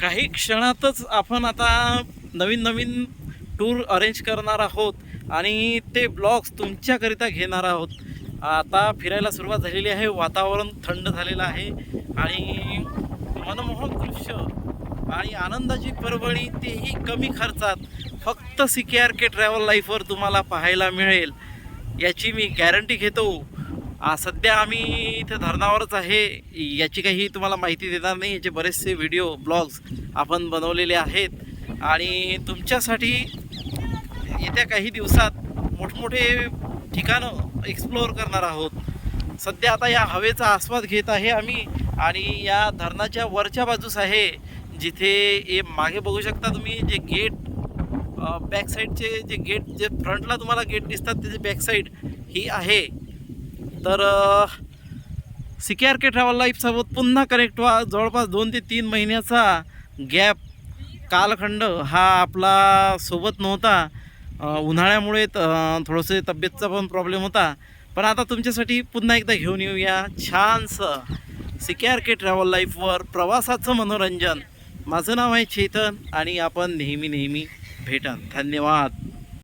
काही क्षणातच आपण आता नवीन नवीन टूर अरेंज करणार आहोत आणि ते ब्लॉग्स तुमच्याकरिता घेणार आहोत. आता फिरायला सुरुवात झालेली आहे वातावरण थंड झालेलं आहे आणि मनमोहक दृश्य आणि आनंदाची परभणी तेही कमी खर्चात. फक्त C K R K travel लाईफवर तुम्हाला पाहायला मिळेल. याची मी गॅरंटी घेतो. सध्या आम्ही इथे धरणावरच आहे. याची काही तुम्हाला माहिती देणार नाही. याचे बरेचसे व्हिडिओ ब्लॉग्स आपण बनवलेले आहेत. आणि तुमच्यासाठी येत्या काही दिवसात मोठमोठे ठिकाणं एक्सप्लोअर करणार आहोत. सध्या आता या हवेचा आस्वाद घेत आहे आम्ही आणि या धरणाच्या वरच्या बाजूस आहे. जिथे हे मागे बघू शकता तुम्ही जे गेट बॅक साईडचे जे गेट जे फ्रंटला तुम्हाला गेट दिसतात त्याचे बॅक साईड ही आहे. तर C K R K travel लाईफसोबत पुन्हा कनेक्ट व्हा. जवळपास दोन ते तीन महिन्याचा गॅप कालखंड हा आपला सोबत नव्हता. उन्हाळ्यामुळे त- थोडंसं तब्येतचा पण प्रॉब्लेम होता. पण आता तुमच्यासाठी पुन्हा एकदा घेऊन येऊया छानसं C K R K travel लाईफवर प्रवासाचं मनोरंजन. माझं नाव आहे चेतन आणि आपण नेहमी नेहमी भेटन. धन्यवाद.